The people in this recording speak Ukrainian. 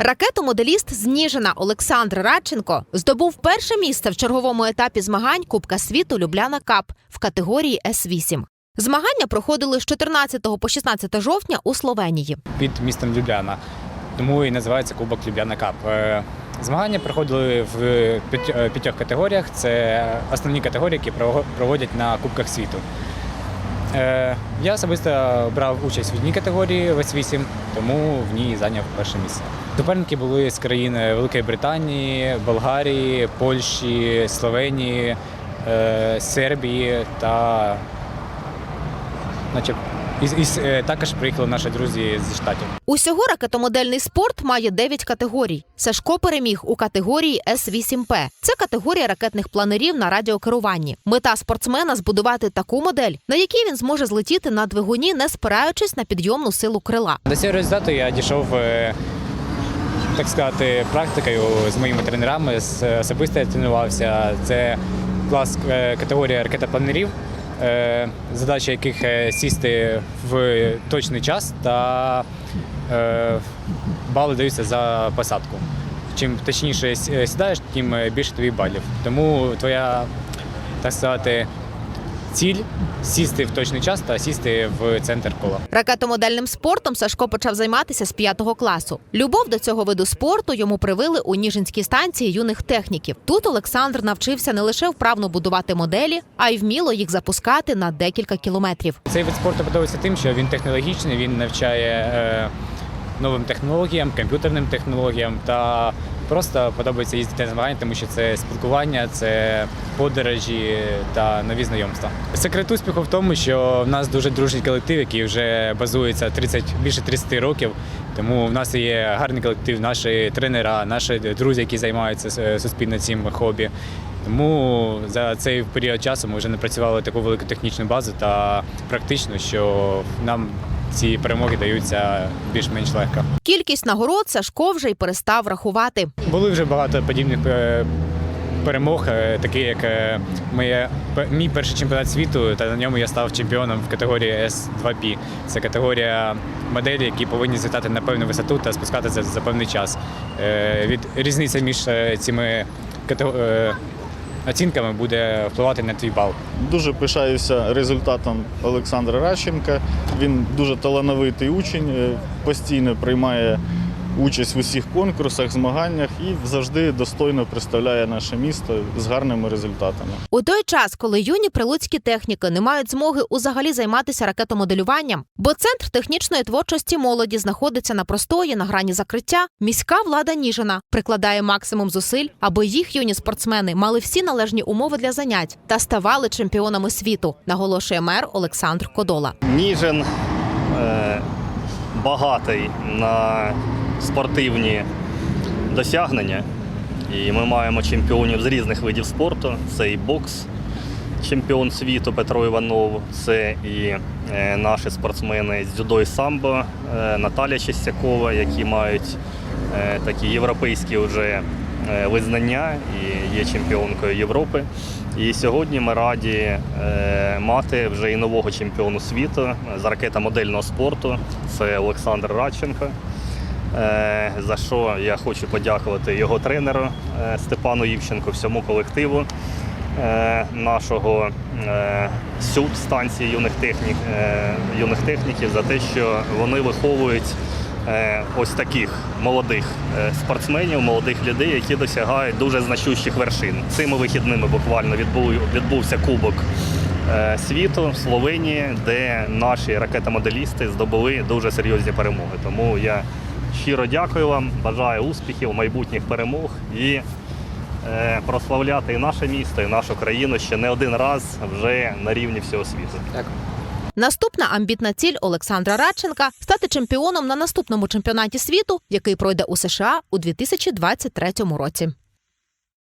Ракетомоделіст з Ніжина Олександр Радченко здобув перше місце в черговому етапі змагань Кубка світу Любляна Кап в категорії С8. Змагання проходили з 14 по 16 жовтня у Словенії. під містом Любляна. Тому і називається Кубок Любляна Кап. Е, Змагання проходили в е, п'ятьох категоріях. Це основні категорії, які проводять на Кубках світу. Е, Я особисто брав участь в одній категорії весь 8, тому в ній зайняв перше місце. Суперники були з країн Великої Британії, Болгарії, Польщі, Словенії, е, Сербії та наче, і, і, е, також приїхали наші друзі зі штатів. Усього ракетомодельний спорт має 9 категорій. Сашко переміг у категорії С8П. Це категорія ракетних планерів на радіокеруванні. Мета спортсмена збудувати таку модель, на якій він зможе злетіти на двигуні, не спираючись на підйомну силу крила. До цього результату я дійшов, е, так сказати, практикою з моїми тренерами. Особисто я тренувався. Це клас е, категорія ракетопланерів, е, задача яких е, сісти в точний час та бали даються за посадку. Чим точніше сідаєш, тим більше тобі балів. Тому твоя, так сказати, ціль сісти в точний час та сісти в центр кола. Ракетомодельним спортом Сашко почав займатися з 5 класу. Любов до цього виду спорту йому привили у Ніжинській станції юних техніків. Тут Олександр навчився не лише вправно будувати моделі, а й вміло їх запускати на декілька кілометрів. Цей вид спорту подобається тим, що він технологічний, він навчає е, новим технологіям, комп'ютерним технологіям та просто подобається їздити на змагання, тому що це спілкування, це подорожі та нові знайомства. Секрет успіху в тому, що в нас дуже дружній колектив, який вже базується 30, більше 30 років. Тому в нас є гарний колектив, наші тренера, наші друзі, які займаються суспільно цим хобі. Тому за цей період часу ми вже напрацювали таку велику технічну базу та практично, що нам ці перемоги даються більш-менш легко. Кількість нагород Сашко вже й перестав рахувати. Були вже багато подібних е, перемог, е, такі як е, моє, мій перший чемпіонат світу, та на ньому я став чемпіоном в категорії S2P. Це категорія моделі, які повинні злітати на певну висоту та спускатися за певний час. Від різниця між цими катего- е, оцінками буде впливати на твій бал. Дуже пишаюся результатом Олександра Радченка. Він дуже талановитий учень, е, постійно приймає участь в усіх конкурсах, змаганнях і завжди достойно представляє наше місто з гарними результатами. У той час, коли юні прилуцькі техніки не мають змоги узагалі займатися ракетомоделюванням, бо центр технічної творчості молоді знаходиться на простої на грані закриття, міська влада Ніжина прикладає максимум зусиль, аби їх юні спортсмени мали всі належні умови для занять та ставали чемпіонами світу, наголошує мер Олександр Кодола. Ніжин е, багатий на спортивні досягнення. І ми маємо чемпіонів з різних видів спорту. Це і бокс, чемпіон світу Петро Іванов, це і е, наші спортсмени з дзюдо і самбо, е, Наталя Чистякова, які мають е, такі європейські вже визнання і є чемпіонкою Європи. І сьогодні ми раді мати вже і нового чемпіону світу з ракетомодельного спорту. Це Олександр Радченко. Е, за що я хочу подякувати його тренеру е, Степану Євченку, всьому колективу е, нашого СЮД станції юних, технік, юних техніків за те, що вони виховують ось таких молодих спортсменів, молодих людей, які досягають дуже значущих вершин. Цими вихідними буквально відбув, відбувся кубок світу в Словенії, де наші ракетомоделісти здобули дуже серйозні перемоги. Тому я щиро дякую вам, бажаю успіхів, майбутніх перемог і е, прославляти і наше місто, і нашу країну ще не один раз вже на рівні всього світу. Наступна амбітна ціль Олександра Радченка стати чемпіоном на наступному чемпіонаті світу, який пройде у США у 2023 році.